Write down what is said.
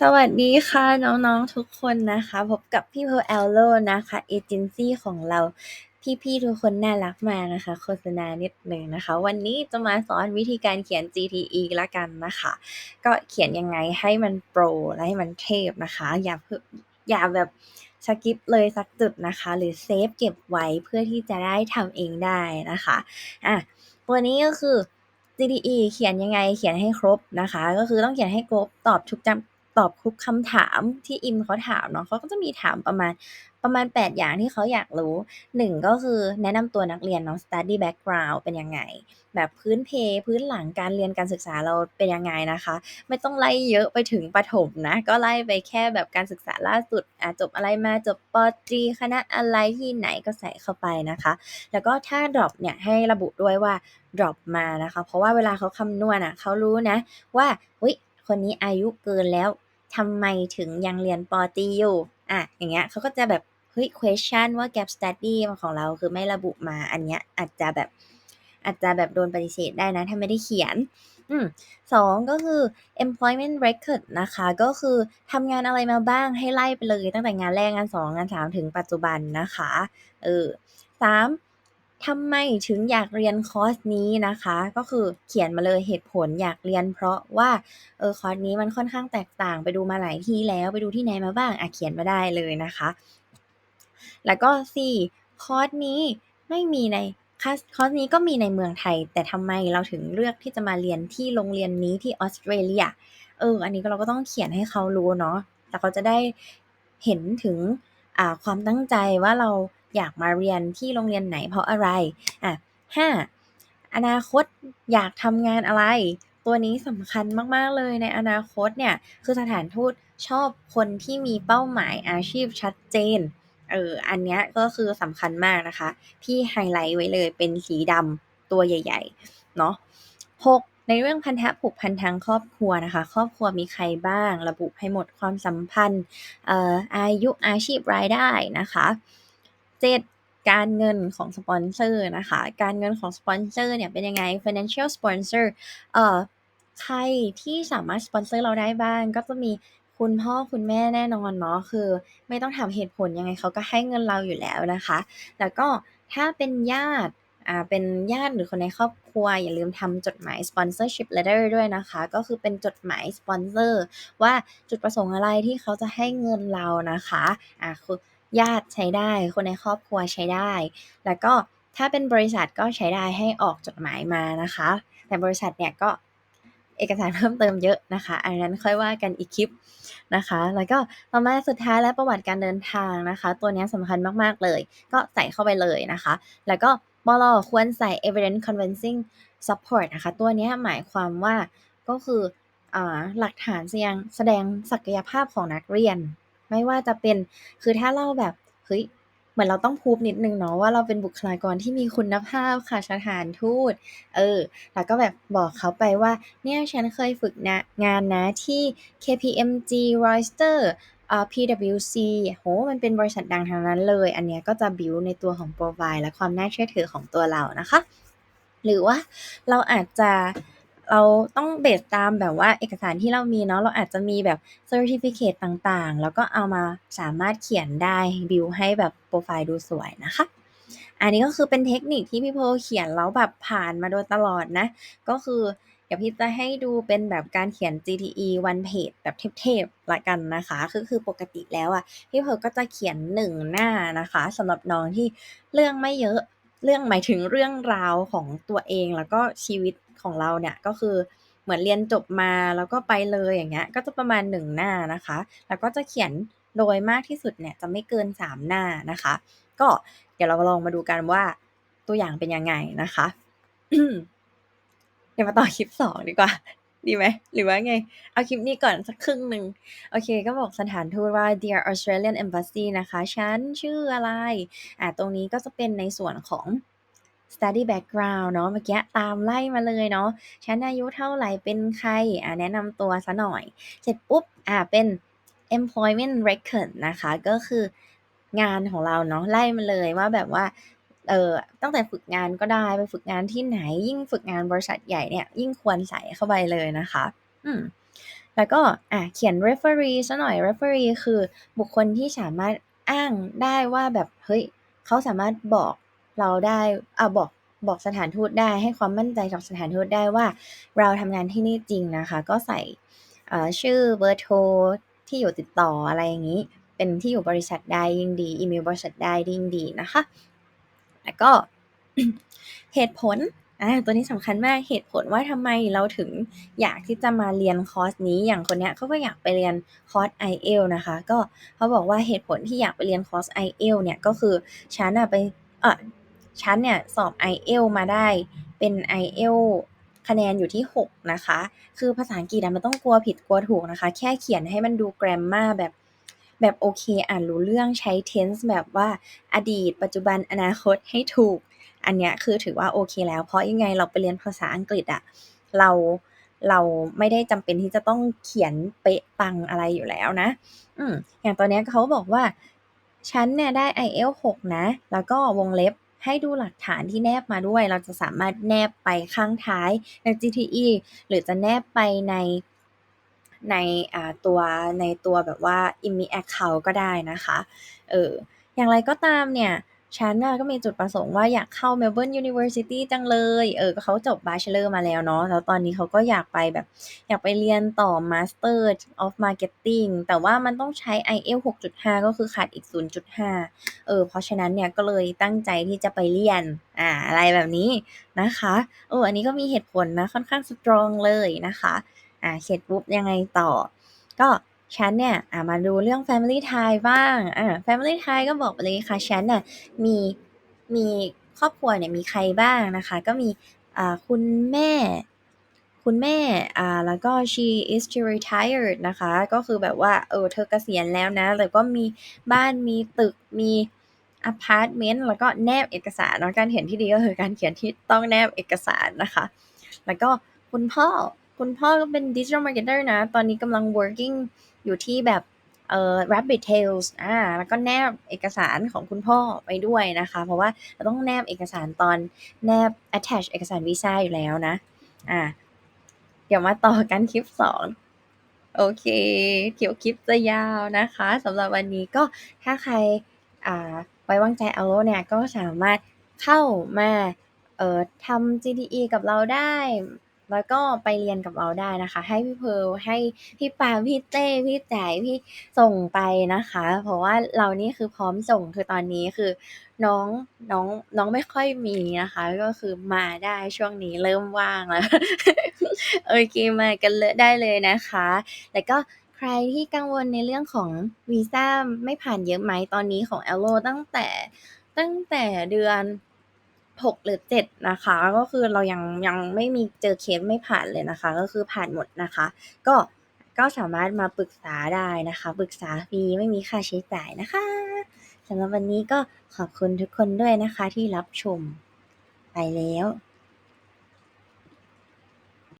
สวัสดีค่ะ น้องๆทุกคนนะคะ พบกับพี่เพลแอลโลนะคะเอเจนซี่ของเราพี่ๆทุกคนน่ารักมานะคะโฆษณานิดหนึ่งนะคะ วันนี้จะมาสอนวิธีการเขียน GTE ละกันนะคะ ก็เขียนยังไงให้มันโปรและให้มันเทพนะคะ อย่าเพิ่อย่าแบบสกิปเลยสักจุดนะคะ หรือเซฟเก็บไว้เพื่อที่จะได้ทำเองได้นะคะอะตัวนี้ก็คือ GTE เขียนยังไงเขียนให้ครบนะคะ ก็คือต้องเขียนให้ครบตอบทุกจำ ตอบทุกคำถามที่อิมเขาถามเนาะเขาก็จะมีถามประมาณประมาณ 8 อย่างที่เขาอยากรู้ 1 ก็คือแนะนำตัวนักเรียนเนาะ study background เป็นยังไง แบบพื้นเพ พื้นหลังการเรียนการศึกษาเราเป็นยังไงนะคะ ไม่ต้องไล่เยอะไปถึงประถมนะ ก็ไล่ไปแค่แบบการศึกษาล่าสุดอะจบอะไรมาจบปตรีคณะอะไรที่ไหนก็ใส่เข้าไปนะคะ แล้วก็ถ้า drop เนี่ยให้ระบุด้วยว่า drop มานะคะ เพราะว่าเวลาเขาคำนวณอะเขารู้นะว่าเฮ้ยคนนี้อายุเกินแล้ว ทำไมถึงยังเรียนปอตีอยู่อะอย่างเงี้ยเขาก็จะแบบเฮ้ย question ว่า gap study ของเราคือไม่ระบุมาอันเนี้ยอาจจะแบบอาจจะแบบโดนปฏิเสธได้นะ ถ้าไม่ได้เขียนอืมสองก็คือ employment record นะคะ ก็คือทำงานอะไรมาบ้างให้ไล่ไปเลย ตั้งแต่งานแรกงานสองงานสามถึงปัจจุบันนะคะเออสาม ทำไมถึงอยากเรียนคอร์สนี้นะคะ ก็คือเขียนมาเลยเหตุผลอยากเรียน เพราะว่าเออคอร์สนี้มันค่อนข้างแตกต่างไปดูมาหลายที่แล้วไปดูที่ไหนมาบ้างอะเขียนมาได้เลยนะคะ แล้วก็สี่คอร์สนี้ไม่มีในคอร์สนี้ก็มีในเมืองไทย แต่ทำไมเราถึงเลือกที่จะมาเรียนที่โรงเรียนนี้ที่ออสเตรเลียเอออันนี้เราก็ต้องเขียนให้เขารู้เนาะแต่เขาจะได้เห็นถึงความตั้งใจว่าเรา อยากมาเรียนที่โรงเรียนไหนเพราะอะไรอะห้าอนาคตอยากทำงานอะไร ตัวนี้สำคัญมาก ๆ เลยในอนาคตเนี่ย คือสถานทูตชอบคนที่มีเป้าหมายอาชีพชัดเจนเอออันนี้ก็คือสำคัญมากนะคะ ที่ไฮไลท์ไว้เลยเป็นสีดำตัวใหญ่ ๆ เนาะหกในเรื่องพันธะผูกพันทางครอบครัวนะคะ ครอบครัวมีใครบ้าง ระบุให้หมดความสัมพันธ์อออายุอาชีพรายได้นะคะ เจ็ดการเงินของสปอนเซอร์นะคะ การเงินของสปอนเซอร์เนี่ยเป็นยังไง financial sponsor เอ่อใครที่สามารถสปอนเซอร์เราได้บ้างก็จะมีคุณพ่อคุณแม่แน่นอนเนาะคือไม่ต้องถามเหตุผลยังไงเขาก็ให้เงินเราอยู่แล้วนะคะ แล้วก็ถ้าเป็นญาติอ่าเป็นญาติหรือคนในครอบครัว อย่าลืมทำจดหมาย sponsorship letter ด้วยนะคะ ก็คือเป็นจดหมายสปอนเซอร์ว่าจุดประสงค์อะไรที่เขาจะให้เงินเรานะคะอ่าคือ ญาติใช้ได้ คนในครอบครัวใช้ได้ แล้วก็ถ้าเป็นบริษัทก็ใช้ได้ให้ออกจดหมายมานะคะ แต่บริษัทเนี่ยก็เอกสารเพิ่มเติมเยอะนะคะ อันนั้นค่อยว่ากันอีกคลิปนะคะ แล้วก็ต่อมาสุดท้ายและประวัติการเดินทางนะคะ ตัวนี้สำคัญมาก ๆ เลย ก็ใส่เข้าไปเลยนะคะ แล้วก็บลควรใส่ evidence convincing support นะคะ ตัวนี้หมายความว่าก็คืออหลักฐานแสดงแสดงศักยภาพของนักเรียน ไม่ว่าจะเป็น คือถ้าเราแบบ เฮ้ย เหมือนเราต้องพูดนิดนึงเนาะว่าเราเป็นบุคลากรที่มีคุณภาพค่ะสถานทูต เออ แล้วก็แบบบอกเขาไปว่า เนี่ยฉันเคยฝึกนะงานนะที่ KPMG Reuters อ่า PwC โห มันเป็นบริษัทดังทางนั้นเลย อันเนี้ยก็จะบิวในตัวของโปรไฟล์และความน่าเชื่อถือของตัวเรานะคะ หรือว่าเราอาจจะ เราต้องเบสตามแบบว่าเอกสารที่เรามีเนาะ เราอาจจะมีแบบเซอร์ติฟิเคตต่างๆ แล้วก็เอามาสามารถเขียนได้บิวให้แบบโปรไฟล์ดูสวยนะคะ อันนี้ก็คือเป็นเทคนิคที่พี่โพเขียนแล้วแบบผ่านมาโดยตลอดนะ ก็คือเดี๋ยวพี่จะให้ดูเป็นแบบการเขียน GTE one page แบบเทพๆละกันนะคะคือคือปกติแล้วอะพี่เพก็จะเขียนหนึ่งหน้านะคะสำหรับน้องที่เรื่องไม่เยอะ เรื่องหมายถึงเรื่องราวของตัวเองแล้วก็ชีวิตของเราเนี่ยก็คือเหมือนเรียนจบมาแล้วก็ไปเลยอย่างเงี้ยก็จะประมาณหนึ่งหน้านะคะ แล้วก็จะเขียนโดยมากที่สุดเนี่ยจะไม่เกินสามหน้านะคะ ก็เดี๋ยวเราลองมาดูกันว่าตัวอย่างเป็นยังไงนะคะเดี๋ยวมาต่อคลิปสองดีกว่า ดีไหมหรือว่าไง เอาคลิปนี้ก่อนสักครึ่งหนึ่งโอเค ก็บอกสถานทูตว่า Dear Australian Embassy นะคะฉันชื่ออะไร อ่าตรงนี้ก็จะเป็นในส่วนของ study background เนาะเมื่อกี้ตามไล่มาเลยเนาะฉันอายุเท่าไหร่เป็นใครอ่าแนะนำตัวซะหน่อย เสร็จปุ๊บอ่าเป็น employment record นะคะ ก็คืองานของเราเนาะไล่มาเลยว่าแบบว่า เออตั้งแต่ฝึกงานก็ได้ไปฝึกงานที่ไหน ยิ่งฝึกงานบริษัทใหญ่เนี่ย ยิ่งควรใส่เข้าไปเลยนะคะ อืมแล้วก็อะเขียน referee ซะหน่อย referee คือบุคคลที่สามารถอ้างได้ว่าแบบเฮ้ยเขาสามารถบอกเราได้อะบอกบอกสถานทูตได้ให้ความมั่นใจกับสถานทูตได้ว่า เราทำงานที่นี่จริงนะคะ ก็ใส่ชื่อเบอร์โทรที่อยู่ติดต่ออะไรอย่างนี้ เป็นที่อยู่บริษัทได้ยิ่งดี อีเมลบริษัทได้ยิ่งดีนะคะ แล้วก็เหตุผลอ่าตัวนี้สำคัญมากเหตุผลว่าทำไมเราถึงอยากที่จะมาเรียนคอร์สนี้อย่างคนเนี้ยเขาก็อยากไปเรียนคอร์ส i อเอลนะคะ ก็เขาบอกว่าเหตุผลที่อยากไปเรียนคอร์ส i อเอลเนี่ยก็คือฉันอะไปเออฉันเนี่ยสอบ i อเอลมาได้เป็น i อเอลคะแนนอยู่ที่ 6 นะคะ คือภาษาอังกฤษมันต้องกลัวผิดกลัวถูกนะคะ แค่เขียนให้มันดูแกรมมาแบบ แบบโอเค อ่านรู้เรื่องใช้ tense แบบว่าอดีต ปัจจุบันอนาคตให้ถูก อันเนี้ยคือถือว่าโอเคแล้ว เพราะยังไงเราไปเรียนภาษาอังกฤษอะเราเราไม่ได้จำเป็นที่จะต้องเขียนเป๊ะปังอะไรอยู่แล้วนะ อืมอย่างตอนนี้เขาบอกว่า ฉันเนี่ยได้ IEL 6นะ แล้วก็วงเล็บให้ดูหลักฐานที่แนบมาด้วย เราจะสามารถแนบไปข้างท้ายใน GTE หรือจะแนบไปใน ในตัวในตัวแบบว่า IMMI Account ก็ได้นะคะเอออย่างไรก็ตามเนี่ยฉันน่ะก็มีจุดประสงค์ว่าอยากเข้า Melbourne University จังเลย เออเขาจบ Bachelor มาแล้วเนาะ แล้วตอนนี้เขาก็อยากไปแบบ อยากไปเรียนต่อ Master of Marketing แต่ว่ามันต้องใช้ IELTS 6.5 ก็คือขาดอีก 0.5 เออ เพราะฉะนั้นเนี่ยก็เลยตั้งใจที่จะไปเรียน อ่า อะไรแบบนี้นะคะ เออ อันนี้ก็มีเหตุผลนะ ค่อนข้างสตรองเลยนะคะ อ่าเสร็จปุ๊บยังไงต่อ ก็ฉันเนี่ยมาดูเรื่อง Family Tie บ้างอ่า Family Tie ก็บอกไปเลยค่ะฉันน่ะมีมีครอบครัวเนี่ยมีใครบ้างนะคะ ก็มีอ่าคุณแม่คุณแม่อ่าแล้วก็ she is retired นะคะ ก็คือแบบว่าเออเธอเกษียณแล้วนะ แล้วก็มีบ้านมีตึกมีอพาร์ตเมนต์แล้วก็แนบเอกสารเนาะการเขียนที่ดีก็คือการเขียนที่ต้องแนบเอกสารนะคะ แล้วก็คุณพ่อ คุณพ่อก็เป็น digital marketer นะ ตอนนี้กำลัง working อยู่ที่แบบเอ่อ rabbit tails อ่าแล้วก็แนบเอกสารของคุณพ่อไปด้วยนะคะ เพราะว่าเราต้องแนบเอกสารตอนแนบ attach เอกสารวีซ่าอยู่แล้วนะ อ่า เดี๋ยวมาต่อกันคลิปสองโอเคเกี่ยวคลิปจะยาวนะคะสำหรับวันนี้ก็ถ้าใครอ่าไว้วางใจเอาโลเนี่ยก็สามารถเข้ามาเอ่อทำ GTE กับเราได้ แล้วก็ไปเรียนกับเราได้นะคะ ให้พี่เพิร์ลให้พี่ปาพี่เต้พี่แจ๋พี่ส่งไปนะคะ เพราะว่าเรานี่คือพร้อมส่งคือตอนนี้คือน้องน้องน้องไม่ค่อยมีนะคะ ก็คือมาได้ช่วงนี้เริ่มว่างแล้วโอเคมากันเลยได้เลยนะคะ แล้วก็ใครที่กังวลในเรื่องของวีซ่าไม่ผ่านเยอะไหมตอนนี้ของ l อ l ตั้งแต่ตั้งแต่เดือน 6 หรือ 7 นะคะ ก็คือเรายังยังไม่มีเจอเคสไม่ผ่านเลยนะคะ ก็คือผ่านหมดนะคะ ก็ก็สามารถมาปรึกษาได้นะคะปรึกษาฟรีไม่มีค่าใช้จ่ายนะคะสำหรับวันนี้ก็ขอบคุณทุกคนด้วยนะคะที่รับชมไปแล้ว